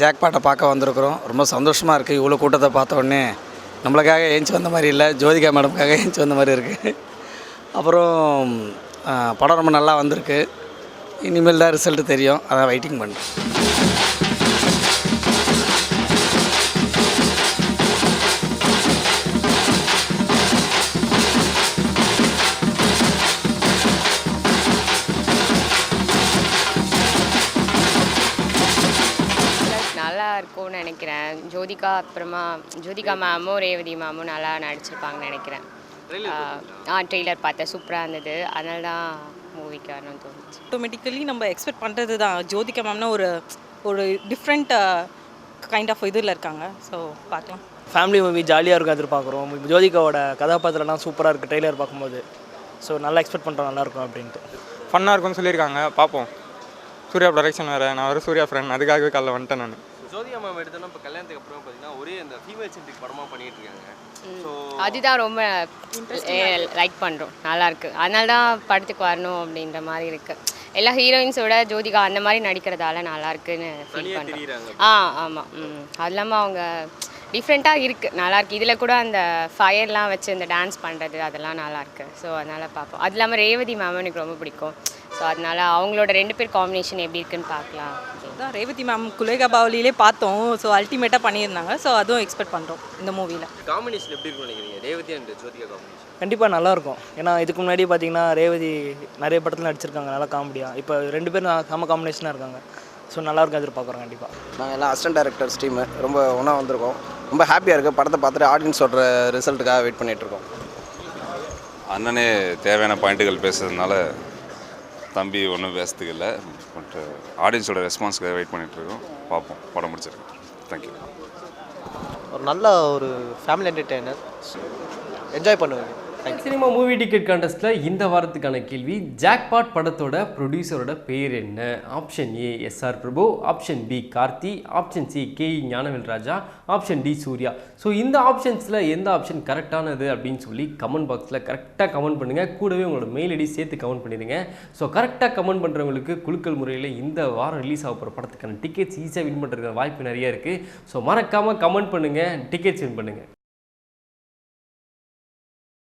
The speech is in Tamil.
ஜாக்பாட்டை பார்க்க வந்திருக்கிறோம். ரொம்ப சந்தோஷமாக இருக்குது இவ்வளோ கூட்டத்தை பார்த்த உடனே நம்மளுக்காக ஏஞ்சி வந்த மாதிரி இல்லை. ஜோதிகா மேடம்காக ஏஞ்சி வந்த மாதிரி இருக்குது அப்புறம் படம் ரொம்ப நல்லா வந்திருக்கு. இனிமேல் தான் ரிசல்ட்டு தெரியும். அதான் வெயிட்டிங் பண்ணுறேன் நல்லா இருக்கும்னு நினைக்கிறேன். ஜோதிகா அப்புறமா ஜோதிகா மேமும் ரேவதி மேமும் நல்லா நடிச்சிருப்பாங்கன்னு நினைக்கிறேன். ஆ ட்ரெய்லர் பார்த்தேன். சூப்பராக இருந்தது. அதனால தான் மூவிக்கு வரணும்னு தோணுச்சு. ஆட்டோமேட்டிக்கலி நம்ம எக்ஸ்பெக்ட் பண்ணுறது தான். ஜோதிகா மேம்னா ஒரு ஒரு டிஃப்ரெண்ட் கைண்ட் ஆஃப் இதில் இருக்காங்க. ஸோ பார்க்கலாம். ஃபேமிலி மூவி ஜாலியாக இருக்கும் எதிர்பார்க்குறோம். ஜோதிகாவோட கதாபாத்திரம்லாம் சூப்பராக இருக்குது ட்ரெய்லர் பார்க்கும்போது. ஸோ நல்லா எக்ஸ்பெக்ட் பண்ணுறோம் நல்லாயிருக்கும் அப்படின்ட்டு. ஃபன்னாக இருக்கும்னு சொல்லியிருக்காங்க. பார்ப்போம். சூர்யா ப்ரொடக்ஷன் வேறு. நான் ஒரு சூர்யா ஃப்ரெண்ட் அதுக்காகவே காலைல வந்துட்டேன் நான். ஜோதிகா மேம் எடுத்தோன்னா இப்போ கல்யாணத்துக்கு அப்புறம் பார்த்தீங்கன்னா ஒரே இந்த ஃபீமேல் சென்ட்ரிக் படமாக பண்ணிட்டு இருக்காங்க. ஸோ அதுதான் ரொம்ப லைக் பண்ணுறோம் நல்லா இருக்கு. அதனால தான் படத்துக்கு வரணும் அப்படின்ற மாதிரி இருக்கு. எல்லா ஹீரோயின்ஸோட ஜோதிகா அந்த மாதிரி நடிக்கிறதால நல்லா இருக்குன்னு ஃபீல் பண்ணுறோம். ஆ ஆமாம் ம். அது இல்லாமல் அவங்க டிஃப்ரெண்ட்டாக இருக்குது நல்லா இருக்கு இதில் கூட அந்த ஃபயர்லாம் வச்சு இந்த டான்ஸ் பண்ணுறது அதெல்லாம் நல்லா இருக்கு ஸோ அதனால் பார்ப்போம் அது இல்லாமல் ரேவதி மேம் எனக்கு ரொம்ப பிடிக்கும். ஸோ அதனால அவங்களோட ரெண்டு பேர் காம்பினேஷன் எப்படி இருக்குன்னு பார்க்கலாம் அதான் ரேவதி மேம் குலேகா பாவலியிலே பார்த்தோம். ஸோ அல்டிமேட்டாக பண்ணியிருந்தாங்க. ஸோ அதுவும் எக்ஸ்பெக்ட் பண்ணுறோம் இந்த மூவியில் காம்பினேஷன் எப்படி இருக்கும்னு நினைக்கிறீங்க? ரேவதி அண்ட் ஜோதிகா காம்பினேஷன் கண்டிப்பாக நல்லாயிருக்கும் ஏன்னா இதுக்கு முன்னாடி பார்த்தீங்கன்னா ரேவதி நிறைய படத்தில் நடிச்சிருக்காங்க. நல்லா காமெடியாக இப்போ ரெண்டு பேரும் செம காம்பினேஷனாக இருக்காங்க. ஸோ நல்லாயிருக்கும் எதிர்பார்க்குறோம் கண்டிப்பாக நாங்கள் எல்லாம் அசிஸ்டன்ட் டைரக்டர்ஸ் டீமு ரொம்ப ஒன்றா வந்திருக்கோம். ரொம்ப ஹாப்பியாக இருக்குது படத்தை பார்த்துட்டு ஆடியன்ஸ் சொல்கிற ரிசல்ட்டுக்காக வெயிட் பண்ணிகிட்ருக்கோம் அண்ணனே தேவையான பாயிண்ட்டுகள் பேசுறதுனால தம்பி ஒன்றும் பேசுறதுக்கு இல்லை. பட் ஆடியன்ஸோட ரெஸ்பான்ஸ்க்காக வெயிட் பண்ணிட்டு இருக்கோம் பார்ப்போம். படம் முடிச்சிருக்கேன் தேங்க்யூ ஒரு நல்ல ஒரு ஃபேமிலி என்டர்டெய்னர் என்ஜாய் பண்ணுவேன் சினிமா மூவி டிக்கெட் கான்டெஸ்ட்டில் இந்த வாரத்துக்கான கேள்வி ஜாக்பாட் படத்தோட ப்ரொடியூசரோட பேர் என்ன? Option A SR Prabhu option B Karthi. Option C K Gnanavel Raja. Option D Suriya. So இந்த ஆப்ஷன்ஸில் எந்த ஆப்ஷன் கரெக்டானது அப்படின்னு சொல்லி கமெண்ட் பாக்ஸில் கரெக்டாக கமெண்ட் பண்ணுங்கள் கூடவே உங்களோட மெயில் ஐடி சேர்த்து கமெண்ட் பண்ணிடுங்க. ஸோ கரெக்டாக கமெண்ட் பண்ணுறவங்களுக்கு குலுக்கல் முறையில் இந்த வாரம் ரிலீஸ் ஆக போகிற படத்துக்கான டிக்கெட்ஸ் ஈஸியாக வின் பண்ணுறதுக்கான வாய்ப்பு நிறைய இருக்குது ஸோ மறக்காமல் கமெண்ட் பண்ணுங்கள் டிக்கெட்ஸ் வின் பண்ணுங்கள்